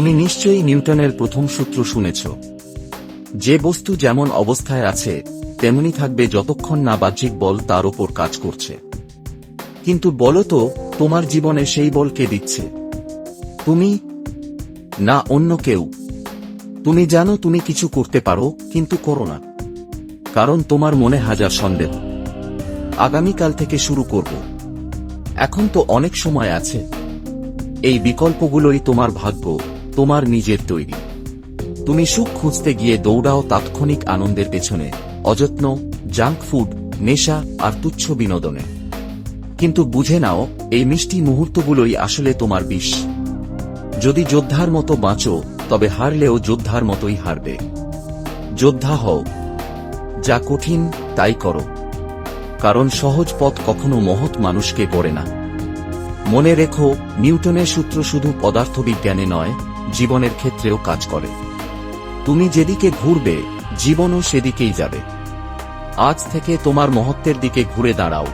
তুমি নিশ্চয়ই নিউটনের প্রথম সূত্র শুনেছ। যে বস্তু যেমন অবস্থায় আছে, তেমনি থাকবে যতক্ষণ না বাহ্যিক বল তার ওপর কাজ করছে। কিন্তু বলো তো, তোমার জীবনে সেই বল কে দিচ্ছে? তুমি? না, অন্য কেউ। তুমি জানো তুমি কিছু করতে পারো, কিন্তু করো না। কারণ তোমার মনে হাজার সন্দেহ। আগামীকাল থেকে শুরু করব। এখন তো অনেক সময় আছে। এই বিকল্পগুলোই তোমার ভাগ্য। তোমার নিজের তৈরি। তুমি সুখ খুঁজতে গিয়ে দৌড়াও তাৎক্ষণিক আনন্দের পেছনে, অযত্ন, জাঙ্ক ফুড, নেশা আর তুচ্ছ বিনোদনে। কিন্তু বুঝে নাও, এই মিষ্টি মুহূর্তগুলোই আসলে তোমার বিষ। যদি যোদ্ধার মতো বাঁচো, তবে হারলেও যোদ্ধার মতোই হারবে। যোদ্ধা হও। যা কঠিন, তাই করো। কারণ সহজ পথ কখনো মহৎ মানুষকে গড়ে না। মনে রেখো, নিউটনের সূত্র শুধু পদার্থবিজ্ঞানে নয় জীবনের ক্ষেত্রেও কাজ করে। তুমি যেদিকে ঘুরবে, জীবনও সেদিকেই যাবে। আজ থেকে তোমার মহত্বের দিকে ঘুরে দাঁড়াও।